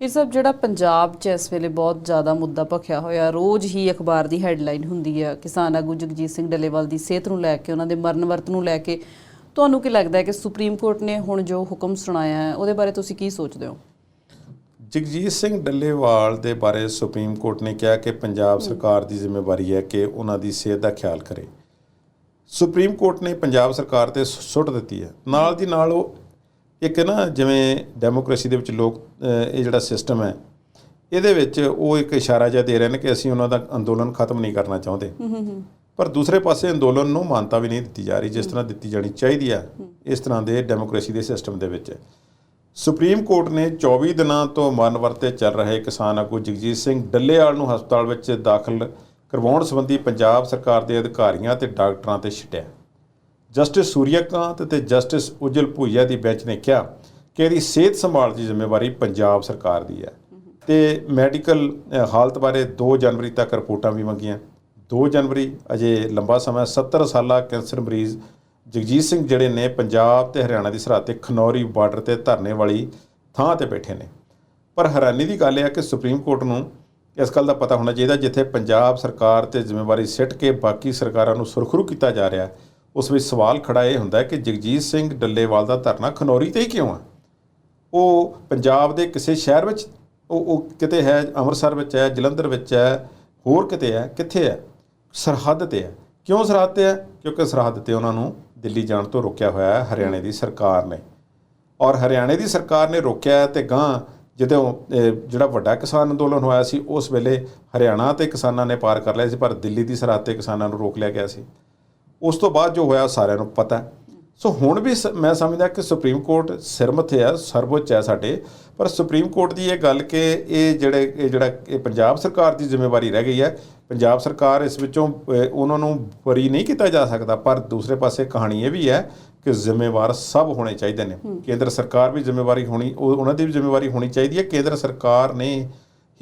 ਇਹ ਸਭ ਜਿਹੜਾ ਪੰਜਾਬ 'ਚ ਇਸ ਵੇਲੇ ਬਹੁਤ ਜ਼ਿਆਦਾ ਮੁੱਦਾ ਭਖਿਆ ਹੋਇਆ ਰੋਜ਼ ਹੀ ਅਖਬਾਰ ਦੀ ਹੈਡਲਾਈਨ ਹੁੰਦੀ ਹੈ ਕਿਸਾਨ ਆਗੂ ਜਗਜੀਤ ਸਿੰਘ ਡੱਲੇਵਾਲ ਦੀ ਸਿਹਤ ਨੂੰ ਲੈ ਕੇ ਉਹਨਾਂ ਦੇ ਮਰਨ ਵਰਤ ਨੂੰ ਲੈ ਕੇ। ਤੁਹਾਨੂੰ ਕੀ ਲੱਗਦਾ ਹੈ ਕਿ ਸੁਪਰੀਮ ਕੋਰਟ ਨੇ ਹੁਣ ਜੋ ਹੁਕਮ ਸੁਣਾਇਆ ਹੈ ਉਹਦੇ ਬਾਰੇ ਤੁਸੀਂ ਕੀ ਸੋਚਦੇ ਹੋ? ਜਗਜੀਤ ਸਿੰਘ ਡੱਲੇਵਾਲ ਦੇ ਬਾਰੇ ਸੁਪਰੀਮ ਕੋਰਟ ਨੇ ਕਿਹਾ ਕਿ ਪੰਜਾਬ ਸਰਕਾਰ ਦੀ ਜ਼ਿੰਮੇਵਾਰੀ ਹੈ ਕਿ ਉਹਨਾਂ ਦੀ ਸਿਹਤ ਦਾ ਖਿਆਲ ਕਰੇ। ਸੁਪਰੀਮ ਕੋਰਟ ਨੇ ਪੰਜਾਬ ਸਰਕਾਰ ਤੇ ਸੁੱਟ ਦਿੱਤੀ ਹੈ। ਨਾਲ ਦੀ ਨਾਲ ਉਹ ਇੱਕ ਨਾ ਜਿਵੇਂ ਡੈਮੋਕ੍ਰੇਸੀ ਦੇ ਵਿੱਚ ਲੋਕ ਇਹ ਜਿਹੜਾ ਸਿਸਟਮ ਹੈ ਇਹਦੇ ਵਿੱਚ ਉਹ ਇੱਕ ਇਸ਼ਾਰਾ ਜਿਹਾ ਦੇ ਰਹੇ ਨੇ ਕਿ ਅਸੀਂ ਉਹਨਾਂ ਦਾ ਅੰਦੋਲਨ ਖਤਮ ਨਹੀਂ ਕਰਨਾ ਚਾਹੁੰਦੇ। ਪਰ ਦੂਸਰੇ ਪਾਸੇ ਅੰਦੋਲਨ ਨੂੰ ਮਾਨਤਾ ਵੀ ਨਹੀਂ ਦਿੱਤੀ ਜਾ ਰਹੀ ਜਿਸ ਤਰ੍ਹਾਂ ਦਿੱਤੀ ਜਾਣੀ ਚਾਹੀਦੀ ਆ ਇਸ ਤਰ੍ਹਾਂ ਦੇ ਡੈਮੋਕ੍ਰੇਸੀ ਦੇ ਸਿਸਟਮ ਦੇ ਵਿੱਚ। ਸੁਪਰੀਮ ਕੋਰਟ ਨੇ 24 ਦਿਨਾਂ ਤੋਂ ਮਰਨ ਵਰਤੇ ਚੱਲ ਰਹੇ ਕਿਸਾਨ ਆਗੂ ਜਗਜੀਤ ਸਿੰਘ ਡੱਲੇਵਾਲ ਨੂੰ ਹਸਪਤਾਲ ਵਿੱਚ ਦਾਖਲ ਕਰਵਾਉਣ ਸੰਬੰਧੀ ਪੰਜਾਬ ਸਰਕਾਰ ਦੇ ਅਧਿਕਾਰੀਆਂ ਤੇ ਡਾਕਟਰਾਂ ਤੇ ਛਿਟਿਆ। ਜਸਟਿਸ ਸੂਰਿਆਕਾਂਤ ਅਤੇ ਜਸਟਿਸ ਉਜਲ ਭੁਈਆ ਦੀ ਬੈਂਚ ਨੇ ਕਿਹਾ ਕਿ ਇਹਦੀ ਸਿਹਤ ਸੰਭਾਲ ਦੀ ਜ਼ਿੰਮੇਵਾਰੀ ਪੰਜਾਬ ਸਰਕਾਰ ਦੀ ਹੈ। ਤੇ ਮੈਡੀਕਲ ਹਾਲਤ ਬਾਰੇ 2 ਜਨਵਰੀ ਤੱਕ ਰਿਪੋਰਟਾਂ ਵੀ ਮੰਗੀਆਂ। 2 ਜਨਵਰੀ ਅਜੇ ਲੰਬਾ ਸਮਾਂ 70 ਸਾਲਾ ਕੈਂਸਰ ਮਰੀਜ਼ ਜਗਜੀਤ ਸਿੰਘ ਜਿਹੜੇ ਨੇ ਪੰਜਾਬ ਤੇ ਹਰਿਆਣਾ ਦੀ ਸਰਹੱਦ ਤੇ ਖਨੌਰੀ ਬਾਰਡਰ ਤੇ ਧਰਨੇ ਵਾਲੀ ਥਾਂ ਤੇ ਬੈਠੇ ਨੇ। ਪਰ ਹੈਰਾਨੀ ਦੀ ਗੱਲ ਇਹ ਹੈ ਕਿ ਸੁਪਰੀਮ ਕੋਰਟ ਨੂੰ ਇਸ ਗੱਲ ਦਾ ਪਤਾ ਹੋਣਾ ਚਾਹੀਦਾ ਜਿੱਥੇ ਪੰਜਾਬ ਸਰਕਾਰ ਤੇ ਜ਼ਿੰਮੇਵਾਰੀ ਸਿੱਟ ਕੇ ਬਾਕੀ ਸਰਕਾਰਾਂ ਨੂੰ ਸੁਰਖਰੂ ਕੀਤਾ ਜਾ ਰਿਹਾ ਉਸ ਵਿੱਚ ਸਵਾਲ ਖੜਾ ਇਹ ਹੁੰਦਾ ਕਿ ਜਗਜੀਤ ਸਿੰਘ ਡੱਲੇਵਾਲ ਦਾ ਧਰਨਾ ਖਨੌਰੀ ਤੇ ਹੀ ਕਿਉਂ ਆ ਉਹ ਪੰਜਾਬ ਦੇ ਕਿਸੇ ਸ਼ਹਿਰ ਵਿੱਚ, ਉਹ ਉਹ ਕਿਤੇ ਹੈ, ਅੰਮ੍ਰਿਤਸਰ ਵਿੱਚ ਹੈ, ਜਲੰਧਰ ਵਿੱਚ ਹੈ, ਹੋਰ ਕਿਤੇ ਹੈ, ਕਿੱਥੇ ਹੈ? ਸਰਹੱਦ ਤੇ ਹੈ। ਕਿਉਂ ਸਰਹੱਦ ਤੇ ਹੈ? ਕਿਉਂਕਿ ਸਰਹੱਦ ਤੇ ਉਹਨਾਂ ਨੂੰ ਦਿੱਲੀ ਜਾਣ ਤੋਂ ਰੋਕਿਆ ਹੋਇਆ ਹੈ, ਹਰਿਆਣੇ ਦੀ ਸਰਕਾਰ ਨੇ। ਔਰ ਹਰਿਆਣੇ ਦੀ ਸਰਕਾਰ ਨੇ ਰੋਕਿਆ ਹੈ ਤੇ ਗਾਂ ਜਦੋਂ ਜਿਹੜਾ ਵੱਡਾ ਕਿਸਾਨ ਅੰਦੋਲਨ ਹੋਇਆ ਸੀ, ਉਸ ਵੇਲੇ ਹਰਿਆਣਾ ਤੇ ਕਿਸਾਨਾਂ ਨੇ ਪਾਰ ਕਰ ਲਿਆ ਸੀ, ਪਰ ਦਿੱਲੀ ਦੀ ਸਰਹੱਦ ਤੇ ਕਿਸਾਨਾਂ ਨੂੰ ਰੋਕ ਲਿਆ ਗਿਆ ਸੀ। ਉਸ ਤੋਂ ਬਾਅਦ ਜੋ ਹੋਇਆ ਸਾਰਿਆਂ ਨੂੰ ਪਤਾ। ਸੋ ਹੁਣ ਵੀ ਮੈਂ ਸਮਝਦਾ ਕਿ ਸੁਪਰੀਮ ਕੋਰਟ ਸਿਰ ਮੱਥੇ ਹੈ ਸਰਵਉੱਚ ਹੈ ਸਾਡੇ। ਪਰ ਸੁਪਰੀਮ ਕੋਰਟ ਦੀ ਇਹ ਗੱਲ ਕਿ ਇਹ ਜਿਹੜੇ ਇਹ ਜਿਹੜਾ ਇਹ ਪੰਜਾਬ ਸਰਕਾਰ ਦੀ ਜ਼ਿੰਮੇਵਾਰੀ ਰਹਿ ਗਈ ਹੈ। ਪੰਜਾਬ ਸਰਕਾਰ ਇਸ ਵਿੱਚੋਂ ਉਹਨਾਂ ਨੂੰ ਬਰੀ ਨਹੀਂ ਕੀਤਾ ਜਾ ਸਕਦਾ। ਪਰ ਦੂਸਰੇ ਪਾਸੇ ਕਹਾਣੀ ਇਹ ਵੀ ਹੈ ਕਿ ਜ਼ਿੰਮੇਵਾਰ ਸਭ ਹੋਣੇ ਚਾਹੀਦੇ ਨੇ। ਕੇਂਦਰ ਸਰਕਾਰ ਵੀ ਜ਼ਿੰਮੇਵਾਰੀ ਹੋਣੀ ਉਹ- ਉਹਨਾਂ ਦੀ ਵੀ ਜ਼ਿੰਮੇਵਾਰੀ ਹੋਣੀ ਚਾਹੀਦੀ ਹੈ। ਕੇਂਦਰ ਸਰਕਾਰ ਨੇ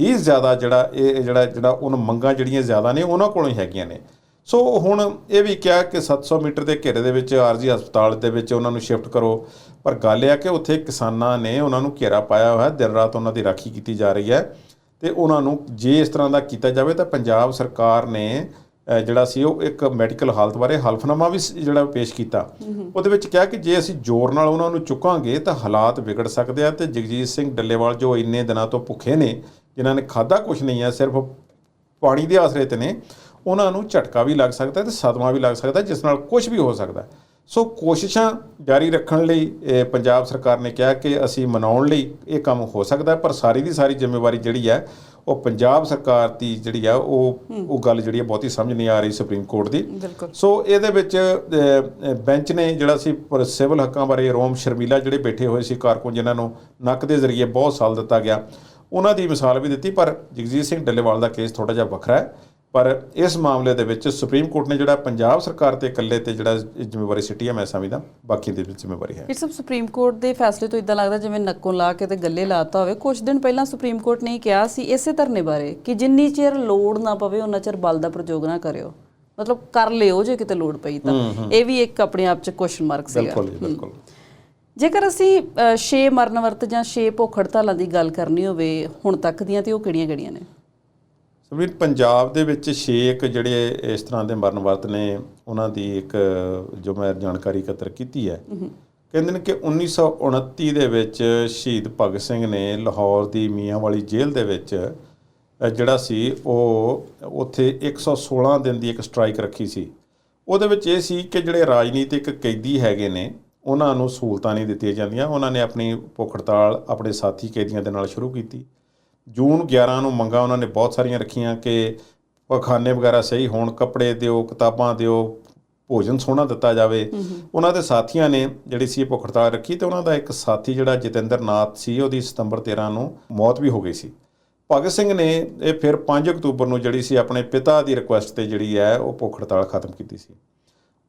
ਹੀ ਜ਼ਿਆਦਾ ਜਿਹੜਾ ਇਹ ਜਿਹੜਾ ਜਿਹੜਾ ਉਹਨਾਂ ਮੰਗਾਂ ਜਿਹੜੀਆਂ ਜ਼ਿਆਦਾ ਨੇ ਉਹਨਾਂ ਕੋਲੋਂ ਹੀ ਹੈਗੀਆਂ ਨੇ। ਸੋ ਹੁਣ ਇਹ ਵੀ ਕਿਹਾ ਕਿ 700 ਮੀਟਰ ਦੇ ਘੇਰੇ ਦੇ ਵਿੱਚ ਆਰਜੀ ਹਸਪਤਾਲ ਦੇ ਵਿੱਚ ਉਹਨਾਂ ਨੂੰ ਸ਼ਿਫਟ ਕਰੋ। ਪਰ ਗੱਲ ਇਹ ਆ ਕਿ ਉੱਥੇ ਕਿਸਾਨਾਂ ਨੇ ਉਹਨਾਂ ਨੂੰ ਘੇਰਾ ਪਾਇਆ ਹੋਇਆ ਦਿਨ ਰਾਤ ਉਹਨਾਂ ਦੀ ਰਾਖੀ ਕੀਤੀ ਜਾ ਰਹੀ ਹੈ ਤੇ ਉਹਨਾਂ ਨੂੰ ਜੇ ਇਸ ਤਰ੍ਹਾਂ ਦਾ ਕੀਤਾ ਜਾਵੇ ਤਾਂ ਪੰਜਾਬ ਸਰਕਾਰ ਨੇ ਜਿਹੜਾ ਸੀ ਉਹ ਇੱਕ ਮੈਡੀਕਲ ਹਾਲਤ ਬਾਰੇ ਹਲਫਨਾਮਾ ਵੀ ਜਿਹੜਾ ਪੇਸ਼ ਕੀਤਾ। ਉਹਦੇ ਵਿੱਚ ਕਿਹਾ ਕਿ ਜੇ ਅਸੀਂ ਜ਼ੋਰ ਨਾਲ ਉਹਨਾਂ ਨੂੰ ਚੁੱਕਾਂਗੇ ਤਾਂ ਹਾਲਾਤ ਵਿਗੜ ਸਕਦੇ ਆ ਤੇ ਜਗਜੀਤ ਸਿੰਘ ਡੱਲੇਵਾਲ ਜੋ ਇੰਨੇ ਦਿਨਾਂ ਤੋਂ ਭੁੱਖੇ ਨੇ ਜਿਨ੍ਹਾਂ ਨੇ ਖਾਦਾ ਕੁਝ ਨਹੀਂ ਹੈ ਸਿਰਫ ਪਾਣੀ ਦੇ ਆਸਰੇ ਤੇ ਨੇ ਉਹਨਾਂ ਨੂੰ ਝਟਕਾ ਵੀ ਲੱਗ ਸਕਦਾ ਤੇ ਸਦਮਾ ਵੀ ਲੱਗ ਸਕਦਾ ਜਿਸ ਨਾਲ ਕੁਝ ਵੀ ਹੋ ਸਕਦਾ। ਸੋ ਕੋਸ਼ਿਸ਼ਾਂ ਜਾਰੀ ਰੱਖਣ ਲਈ ਪੰਜਾਬ ਸਰਕਾਰ ਨੇ ਕਿਹਾ ਕਿ ਅਸੀਂ ਮਨਾਉਣ ਲਈ ਇਹ ਕੰਮ ਹੋ ਸਕਦਾ ਪਰ ਸਾਰੀ ਦੀ ਸਾਰੀ ਜ਼ਿੰਮੇਵਾਰੀ ਜਿਹੜੀ ਹੈ ਉਹ ਪੰਜਾਬ ਸਰਕਾਰ ਦੀ ਜਿਹੜੀ ਆ ਉਹ ਉਹ ਗੱਲ ਜਿਹੜੀ ਹੈ ਬਹੁਤੀ ਸਮਝ ਨਹੀਂ ਆ ਰਹੀ ਸੁਪਰੀਮ ਕੋਰਟ ਦੀ। ਸੋ ਇਹਦੇ ਵਿੱਚ ਬੈਂਚ ਨੇ ਜਿਹੜਾ ਸੀ ਸਿਵਲ ਹੱਕਾਂ ਬਾਰੇ ਰੋਮ ਸ਼ਰਮੀਲਾ ਜਿਹੜੇ ਬੈਠੇ ਹੋਏ ਸੀ ਕਾਰਕੁਨ ਜਿਨ੍ਹਾਂ ਨੂੰ ਨੱਕ ਦੇ ਜ਼ਰੀਏ ਬਹੁਤ ਸਾਲ ਦਿੱਤਾ ਗਿਆ ਉਹਨਾਂ ਦੀ ਮਿਸਾਲ ਵੀ ਦਿੱਤੀ ਪਰ ਜਗਜੀਤ ਸਿੰਘ ਡੱਲੇਵਾਲ ਦਾ ਕੇਸ ਥੋੜਾ ਜਿਹਾ ਵੱਖਰਾ ਹੈ। ਪਰ ਇਸ ਮਾਮਲੇ ਦੇ ਵਿੱਚ ਸੁਪਰੀਮ ਕੋਰਟ ਨੇ ਜਿਹੜਾ ਪੰਜਾਬ ਸਰਕਾਰ ਤੇ ਇਕੱਲੇ ਤੇ ਜਿਹੜਾ ਜ਼ਿੰਮੇਵਾਰੀ ਸਿੱਟੀ ਹੈ ਮੈਂ ਸਮਝਦਾ ਬਾਕੀ ਦੀ ਵੀ ਜ਼ਿੰਮੇਵਾਰੀ ਹੈ। ਇਹ ਸਭ ਸੁਪਰੀਮ ਕੋਰਟ ਦੇ ਫੈਸਲੇ ਤੋਂ ਇਦਾਂ ਲੱਗਦਾ ਜਿਵੇਂ ਨੱਕੋਂ ਲਾ ਕੇ ਤੇ ਗੱਲੇ ਲਾਤਾ ਹੋਵੇ। ਕੁਝ ਦਿਨ ਪਹਿਲਾਂ ਸੁਪਰੀਮ ਕੋਰਟ ਨੇ ਕਿਹਾ ਸੀ ਇਸੇ ਧਰਨੇ ਬਾਰੇ ਕਿ ਜਿੰਨੀ ਚਿਰ ਲੋੜ ਨਾ ਪਵੇ ਉਹਨਾਂ ਚਿਰ ਬਲ ਦਾ ਪ੍ਰਯੋਗ ਨਾ ਕਰਿਓ। ਮਤਲਬ ਕਰ ਲਿਓ ਜੇ ਕਿਤੇ ਲੋੜ ਪਈ ਤਾਂ। ਇਹ ਵੀ ਇੱਕ ਆਪਣੇ ਆਪ 'ਚ ਕੁਐਸਚਨ ਮਾਰਕ ਸੀਗਾ। ਬਿਲਕੁਲ ਬਿਲਕੁਲ। ਜੇਕਰ ਅਸੀਂ 6 ਮਰਨ ਵਰਤ ਜਾਂ 6 ਭੁੱਖ ਹੜਤਾਲਾਂ ਦੀ ਗੱਲ ਕਰਨੀ ਹੋਵੇ ਹੁਣ ਤੱਕ ਦੀਆਂ ਤੇ ਉਹ ਕਿਹੜੀਆਂ-ਕਿਹੜੀਆਂ ਨੇ? ਸਮਰੀਤ ਪੰਜਾਬ ਦੇ ਵਿੱਚ ਛੇਕ ਜਿਹੜੇ ਇਸ ਤਰ੍ਹਾਂ ਦੇ ਮਰਨ ਵਰਤ ਨੇ ਉਹਨਾਂ ਦੀ ਇੱਕ ਜੋ ਮੈਂ ਜਾਣਕਾਰੀ ਇਕੱਤਰ ਕੀਤੀ ਹੈ। ਕਹਿੰਦੇ ਨੇ ਕਿ 1929 ਦੇ ਵਿੱਚ ਸ਼ਹੀਦ ਭਗਤ ਸਿੰਘ ਨੇ ਲਾਹੌਰ ਦੀ ਮੀਆਂ ਵਾਲੀ ਜੇਲ੍ਹ ਦੇ ਵਿੱਚ ਜਿਹੜਾ ਸੀ ਉਹ ਉੱਥੇ 116 ਦਿਨ ਦੀ ਇੱਕ ਸਟ੍ਰਾਈਕ ਰੱਖੀ ਸੀ। ਉਹਦੇ ਵਿੱਚ ਇਹ ਸੀ ਕਿ ਜਿਹੜੇ ਰਾਜਨੀਤਿਕ ਕੈਦੀ ਹੈਗੇ ਨੇ ਉਹਨਾਂ ਨੂੰ ਸਹੂਲਤਾਂ ਨਹੀਂ ਦਿੱਤੀਆਂ ਜਾਂਦੀਆਂ। ਉਹਨਾਂ ਨੇ ਆਪਣੀ ਭੁੱਖ ਹੜਤਾਲ ਆਪਣੇ ਸਾਥੀ ਕੈਦੀਆਂ ਦੇ ਨਾਲ ਸ਼ੁਰੂ ਕੀਤੀ। ਜੂਨ 11 ਨੂੰ ਮੰਗਾਂ ਉਹਨਾਂ ਨੇ ਬਹੁਤ ਸਾਰੀਆਂ ਰੱਖੀਆਂ ਕਿ ਪਖਾਨੇ ਵਗੈਰਾ ਸਹੀ ਹੋਣ ਕੱਪੜੇ ਦਿਓ ਕਿਤਾਬਾਂ ਦਿਓ ਭੋਜਨ ਸੋਹਣਾ ਦਿੱਤਾ ਜਾਵੇ। ਉਹਨਾਂ ਦੇ ਸਾਥੀਆਂ ਨੇ ਜਿਹੜੀ ਸੀ ਇਹ ਭੁੱਖ ਹੜਤਾਲ ਰੱਖੀ ਤੇ ਉਹਨਾਂ ਦਾ ਇੱਕ ਸਾਥੀ ਜਿਹੜਾ ਜਤਿੰਦਰ ਨਾਥ ਸੀ ਉਹਦੀ ਸਤੰਬਰ 13 ਨੂੰ ਮੌਤ ਵੀ ਹੋ ਗਈ ਸੀ। ਭਗਤ ਸਿੰਘ ਨੇ ਇਹ ਫਿਰ 5 ਅਕਤੂਬਰ ਨੂੰ ਜਿਹੜੀ ਸੀ ਆਪਣੇ ਪਿਤਾ ਦੀ ਰਿਕੁਐਸਟ ਤੇ ਜਿਹੜੀ ਹੈ ਉਹ ਭੁੱਖ ਹੜਤਾਲ ਖਤਮ ਕੀਤੀ ਸੀ।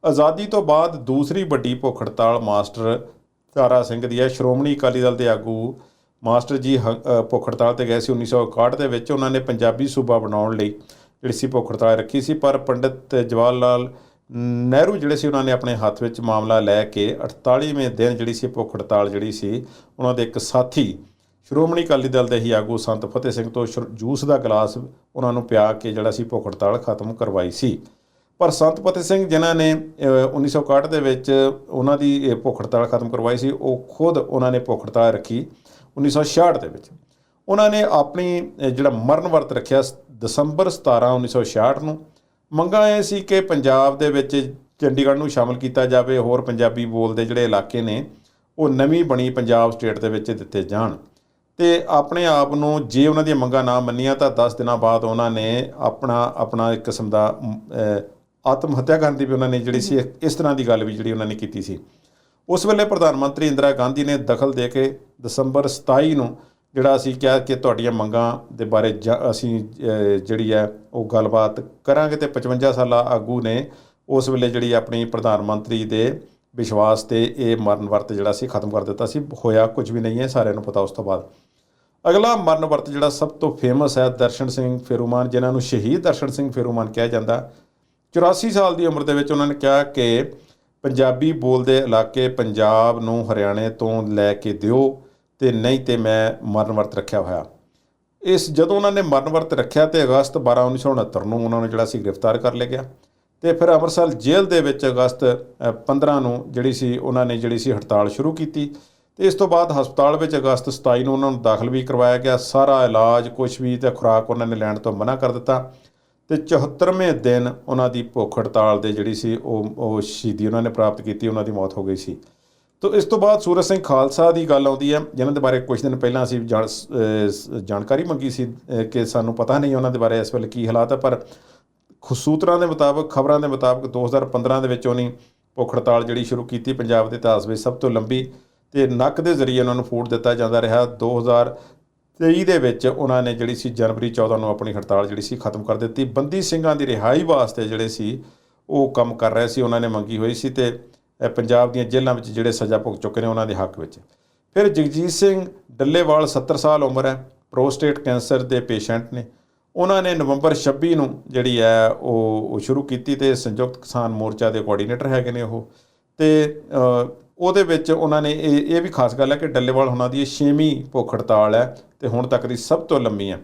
ਆਜ਼ਾਦੀ ਤੋਂ ਬਾਅਦ ਦੂਸਰੀ ਵੱਡੀ ਭੁੱਖ ਹੜਤਾਲ ਮਾਸਟਰ ਤਾਰਾ ਸਿੰਘ ਦੀ ਹੈ। ਸ਼੍ਰੋਮਣੀ ਅਕਾਲੀ ਦਲ ਦੇ ਆਗੂ ਮਾਸਟਰ ਜੀ ਹ- ਭੁੱਖ ਹੜਤਾਲ ਤੇ ਗਏ ਸੀ 1961 ਦੇ ਵਿੱਚ। ਉਹਨਾਂ ਨੇ ਪੰਜਾਬੀ ਸੂਬਾ ਬਣਾਉਣ ਲਈ ਜਿਹੜੀ ਸੀ ਭੁੱਖ ਹੜਤਾਲ ਰੱਖੀ ਸੀ ਪਰ ਪੰਡਿਤ ਜਵਾਹਰ ਲਾਲ ਨਹਿਰੂ ਜਿਹੜੇ ਸੀ ਉਹਨਾਂ ਨੇ ਆਪਣੇ ਹੱਥ ਵਿੱਚ ਮਾਮਲਾ ਲੈ ਕੇ 48ਵੇਂ ਦਿਨ ਜਿਹੜੀ ਸੀ ਭੁੱਖ ਹੜਤਾਲ ਜਿਹੜੀ ਸੀ ਉਹਨਾਂ ਦੇ ਇੱਕ ਸਾਥੀ ਸ਼੍ਰੋਮਣੀ ਅਕਾਲੀ ਦਲ ਦੇ ਹੀ ਆਗੂ ਸੰਤ ਫਤਿਹ ਸਿੰਘ ਤੋਂ ਸ਼ਰ- ਜੂਸ ਦਾ ਗਲਾਸ ਉਹਨਾਂ ਨੂੰ ਪਿਆ ਕੇ ਜਿਹੜਾ ਸੀ ਭੁੱਖ ਹੜਤਾਲ ਖਤਮ ਕਰਵਾਈ ਸੀ। ਪਰ ਸੰਤ ਫਤਿਹ ਸਿੰਘ ਜਿਨ੍ਹਾਂ ਨੇ ਅਹ, 1961 ਦੇ ਵਿੱਚ ਉਹਨਾਂ ਦੀ ਭੁੱਖ ਹੜਤਾਲ ਖਤਮ ਕਰਵਾਈ ਸੀ ਉਹ ਖੁਦ ਉਹਨਾਂ ਨੇ ਭੁੱਖ ਹੜਤਾਲ ਰੱਖੀ। 1966 ਦੇ ਵਿੱਚ। ਉਹਨਾਂ ਨੇ ਆਪਣੀ ਜਿਹੜਾ ਮਰਨ ਵਰਤ ਰੱਖਿਆ ਸ- ਦਸੰਬਰ 17 1966 ਨੂੰ। ਮੰਗਾਂ ਇਹ ਸੀ ਕਿ ਪੰਜਾਬ ਦੇ ਵਿੱਚ ਚੰਡੀਗੜ੍ਹ ਨੂੰ ਸ਼ਾਮਲ ਕੀਤਾ ਜਾਵੇ, ਹੋਰ ਪੰਜਾਬੀ ਬੋਲਦੇ ਜਿਹੜੇ ਇਲਾਕੇ ਨੇ, ਉਹ ਨਵੀਂ ਬਣੀ ਪੰਜਾਬ ਸਟੇਟ ਦੇ ਵਿੱਚ ਦਿੱਤੇ ਜਾਣ। ਤੇ ਆਪਣੇ ਆਪ ਨੂੰ ਜੇ ਉਹਨਾਂ ਦੀਆਂ ਮੰਗਾਂ ਨਾ ਮੰਨੀਆਂ ਤਾਂ 10 ਦਿਨਾਂ ਬਾਅਦ ਉਹਨਾਂ ਨੇ ਆਪਣਾ ਆਪਣਾ ਇੱਕ ਕਿਸਮ ਦਾ ਆਤਮ ਹੱਤਿਆ ਕਰਨ ਦੀ ਵੀ ਉਹਨਾਂ ਨੇ ਜਿਹੜੀ ਸੀ, ਇਸ ਤਰ੍ਹਾਂ ਦੀ ਗੱਲ ਵੀ ਜਿਹੜੀ ਉਹਨਾਂ ਨੇ ਕੀਤੀ ਸੀ। ਉਸ ਵੇਲੇ ਪ੍ਰਧਾਨ ਮੰਤਰੀ ਇੰਦਰਾ ਗਾਂਧੀ ਨੇ ਦਖਲ ਦੇ ਕੇ ਦਸੰਬਰ 27 ਨੂੰ ਜਿਹੜਾ ਅਸੀਂ ਕਿਹਾ ਕਿ ਤੁਹਾਡੀਆਂ ਮੰਗਾਂ ਦੇ ਬਾਰੇ ਜ- ਅਸੀਂ ਜਿਹੜੀ ਹੈ, ਉਹ ਗੱਲਬਾਤ ਕਰਾਂਗੇ ਤੇ 55 ਸਾਲਾ ਆਗੂ ਨੇ ਉਸ ਵੇਲੇ ਜਿਹੜੀ ਆਪਣੀ ਪ੍ਰਧਾਨ ਮੰਤਰੀ ਦੇ ਵਿਸ਼ਵਾਸ ਤੇ ਇਹ ਮਰਨ ਵਰਤ ਜਿਹੜਾ ਸੀ, ਖਤਮ ਕਰ ਦਿੱਤਾ ਸੀ। ਹੋਇਆ ਕੁਝ ਵੀ ਨਹੀਂ ਹੈ, ਸਾਰਿਆਂ ਨੂੰ ਪਤਾ ਉਸ ਤੋਂ ਬਾਅਦ। ਅਗਲਾ ਮਰਨ ਵਰਤ ਜਿਹੜਾ ਸਭ ਤੋਂ ਫੇਮਸ ਹੈ, ਦਰਸ਼ਨ ਸਿੰਘ ਫੇਰੂਮਾਨ, ਜਿਨ੍ਹਾਂ ਨੂੰ ਸ਼ਹੀਦ ਦਰਸ਼ਨ ਸਿੰਘ ਫੇਰੂਮਾਨ ਕਿਹਾ ਜਾਂਦਾ। 84 ਸਾਲ ਦੀ ਉਮਰ ਦੇ ਵਿੱਚ ਉਹਨਾਂ ਨੇ ਕਿਹਾ ਕਿ ਪੰਜਾਬੀ ਬੋਲਦੇ ਇਲਾਕੇ ਪੰਜਾਬ ਨੂੰ ਹਰਿਆਣੇ ਤੋਂ ਲੈ ਕੇ ਦਿਓ ਤੇ ਨਹੀਂ ਤੇ ਮੈਂ ਮਰਨ ਵਰਤ ਰੱਖਿਆ ਹੋਇਆ। ਇਸ ਜਦੋਂ ਉਹਨਾਂ ਨੇ ਮਰਨ ਵਰਤ ਰੱਖਿਆ ਤੇ ਅਗਸਤ 12 1969 ਨੂੰ ਉਹਨਾਂ ਨੂੰ ਜਿਹੜਾ ਸੀ ਗ੍ਰਿਫਤਾਰ ਕਰ ਲਿਆ ਗਿਆ ਤੇ ਫਿਰ ਅੰਮ੍ਰਿਤਸਰ ਜੇਲ੍ਹ ਦੇ ਵਿੱਚ ਅਗਸਤ ਅ, 15 ਨੂੰ ਜਿਹੜੀ ਸੀ ਉਹਨਾਂ ਨੇ ਜਿਹੜੀ ਸੀ ਹੜਤਾਲ ਸ਼ੁਰੂ ਕੀਤੀ ਤੇ ਇਸ ਤੋਂ ਬਾਅਦ ਹਸਪਤਾਲ ਵਿੱਚ ਅਗਸਤ 27 ਨੂੰ ਉਹਨਾਂ ਨੂੰ ਦਾਖਲ ਵੀ ਕਰਵਾਇਆ ਗਿਆ। ਸਾਰਾ ਇਲਾਜ ਕੁਝ ਵੀ ਤੇ ਖੁਰਾਕ ਉਹਨਾਂ ਨੇ ਲੈਣ ਤੋਂ ਮਨਾ ਕਰ ਦਿੱਤਾ। ਤੇ 74ਵੇਂ ਦਿਨ ਉਹਨਾਂ ਦੀ ਭੁੱਖ ਹੜਤਾਲ ਦੇ ਜਿਹੜੀ ਸੀ ਉਹ ਉਹ ਸ਼ਹੀਦੀ ਉਹਨਾਂ ਨੇ ਪ੍ਰਾਪਤ ਕੀਤੀ, ਉਹਨਾਂ ਦੀ ਮੌਤ ਹੋ ਗਈ ਸੀ। ਤੋ ਇਸ ਤੋਂ ਬਾਅਦ ਸੂਰਜ ਸਿੰਘ ਖਾਲਸਾ ਦੀ ਗੱਲ ਆਉਂਦੀ ਹੈ, ਜਿਨ੍ਹਾਂ ਦੇ ਬਾਰੇ ਕੁਝ ਦਿਨ ਪਹਿਲਾਂ ਅਸੀਂ ਜਾਣ- ਜਾਣਕਾਰੀ ਮੰਗੀ ਸੀ ਕਿ ਸਾਨੂੰ ਪਤਾ ਨਹੀਂ ਉਹਨਾਂ ਦੇ ਬਾਰੇ ਇਸ ਵੇਲੇ ਕੀ ਹਾਲਾਤ ਹੈ ਪਰ ਖੁ- ਦੇ ਮੁਤਾਬਕ, ਖਬਰਾਂ ਦੇ ਮੁਤਾਬਕ 2015 ਦੇ ਵਿੱਚ ਉਹਨੇ ਭੁੱਖ ਹੜਤਾਲ ਜਿਹੜੀ ਸ਼ੁਰੂ ਕੀਤੀ, ਪੰਜਾਬ ਦੇ ਇਤਿਹਾਸ ਵਿੱਚ ਸਭ ਤੋਂ ਲੰਬੀ ਤੇ ਨੱਕ ਦੇ ਜ਼ਰੀਏ ਉਹਨਾਂ ਨੂੰ ਫੂਡ ਦਿੱਤਾ ਜਾਂਦਾ ਰਿਹਾ। 2023 ਦੇ ਵਿੱਚ ਉਹਨਾਂ ਨੇ ਜਿਹੜੀ ਸੀ ਜਨਵਰੀ 14 ਨੂੰ ਆਪਣੀ ਹੜਤਾਲ ਜਿਹੜੀ ਸੀ ਖਤਮ ਕਰ ਦਿੱਤੀ। ਬੰਦੀ ਸਿੰਘਾਂ ਦੀ ਰਿਹਾਈ ਵਾਸਤੇ ਜਿਹੜੇ ਸੀ, ਉਹ ਕੰਮ ਕਰ ਰਹੇ ਸੀ, ਉਹਨਾਂ ਨੇ ਮੰਗੀ ਹੋਈ ਸੀ ਤੇ ਪੰਜਾਬ ਦੀਆਂ ਜੇਲ੍ਹਾਂ ਵਿੱਚ ਜਿਹੜੇ ਸਜ਼ਾ ਭੁਗਤ ਚੁੱਕੇ ਨੇ ਉਹਨਾਂ ਦੇ ਹੱਕ ਵਿੱਚ। ਫਿਰ ਜਗਜੀਤ ਸਿੰਘ ਡੱਲੇਵਾਲ 70 ਸਾਲ ਉਮਰ ਹੈ, ਪ੍ਰੋਸਟੇਟ ਕੈਂਸਰ ਦੇ ਪੇਸ਼ੈਂਟ ਨੇ। ਉਹਨਾਂ ਨੇ ਨਵੰਬਰ 26 ਨੂੰ ਜਿਹੜੀ ਹੈ, ਉਹ ਉਹ ਸ਼ੁਰੂ ਕੀਤੀ ਤੇ ਸੰਯੁਕਤ ਕਿਸਾਨ ਮੋਰਚਾ ਦੇ ਕੋਆਰਡੀਨੇਟਰ ਹੈਗੇ ਨੇ ਉਹ। ਤੇ ਉਹਦੇ ਵਿੱਚ ਉਹਨਾਂ ਨੇ ਇਹ ਇਹ ਵੀ ਖਾਸ ਗੱਲ ਹੈ ਕਿ ਡੱਲੇਵਾਲ ਉਹਨਾਂ ਦੀ ਇਹ ਛੇਵੀਂ ਭੁੱਖ ਹੜਤਾਲ ਹੈ ਤੇ ਹੁਣ ਤੱਕ ਦੀ ਸਭ ਤੋਂ ਲੰਮੀ ਹੈ।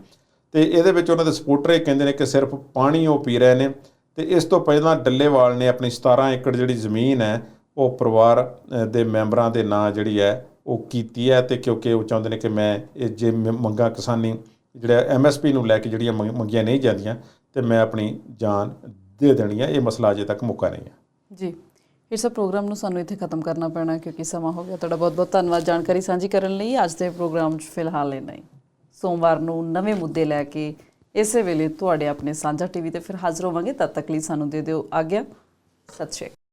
ਤੇ ਇਹਦੇ ਵਿੱਚ ਉਹਨਾਂ ਦੇ ਸਪੋਰਟਰ ਇਹ ਕਹਿੰਦੇ ਨੇ ਕਿ ਸਿਰਫ ਪਾਣੀ ਉਹ ਪੀ ਰਹੇ ਨੇ ਤੇ ਇਸ ਤੋਂ ਪਹਿਲਾਂ ਡੱਲੇਵਾਲ ਨੇ ਆਪਣੀ 17 ਏਕੜ ਜਿਹੜੀ ਜ਼ਮੀਨ ਹੈ, ਉਹ ਪਰਿਵਾਰ ਦੇ ਮੈਂਬਰਾਂ ਦੇ ਨਾਂ ਜਿਹੜੀ ਹੈ, ਉਹ ਕੀਤੀ ਹੈ ਤੇ ਕਿਉਂਕਿ ਉਹ ਚਾਹੁੰਦੇ ਨੇ ਕਿ ਮੈਂ ਇਹ ਜੇ ਮ- ਮੰਗਾਂ ਕਿਸਾਨੀ ਜਿਹੜਾ ਐਮਐਸਪੀ ਨੂੰ ਲੈ ਕੇ ਜਿਹੜੀਆਂ ਮੰਗ- ਮੰਗੀਆਂ ਨਹੀਂ ਜਾਂਦੀਆਂ ਤੇ ਮੈਂ ਆਪਣੀ ਜਾਨ ਦੇ ਦੇਣੀ ਹੈ, ਇਹ ਮਸਲਾ ਅਜੇ ਤੱਕ ਮੁੱਕਾ ਨਹੀਂ ਹੈ। ਜੀ। ਫਿਰ ਇਸ ਪ੍ਰੋਗਰਾਮ ਨੂੰ ਸਾਨੂੰ ਇੱਥੇ ਖਤਮ ਕਰਨਾ ਪੈਣਾ ਕਿਉਂਕਿ ਸਮਾਂ ਹੋ ਗਿਆ। ਤੁਹਾਡਾ ਬਹੁਤ ਬਹੁਤ ਧੰਨਵਾਦ ਜਾਣਕਾਰੀ ਸਾਂਝੀ ਕਰਨ ਲਈ। ਅੱਜ ਦੇ ਪ੍ਰੋਗਰਾਮ 'ਚ ਫਿਲਹਾਲ ਇੰਨਾ ਹੀ। ਸੋਮਵਾਰ ਨੂੰ ਨਵੇਂ ਮੁੱਦੇ ਲੈ ਕੇ ਇਸੇ ਵੇਲੇ ਤੁਹਾਡੇ ਆਪਣੇ ਸਾਂਝਾ ਟੀਵੀ ਤੇ ਫਿਰ ਹਾਜ਼ਰ ਹੋਵਾਂਗੇ। ਤਦ ਤੱਕ ਲਈ ਸਾਨੂੰ ਦੇ ਦਿਓ ਆਗਿਆ। ਸਤਿ ਸ਼੍ਰੀ ਅਕਾਲ।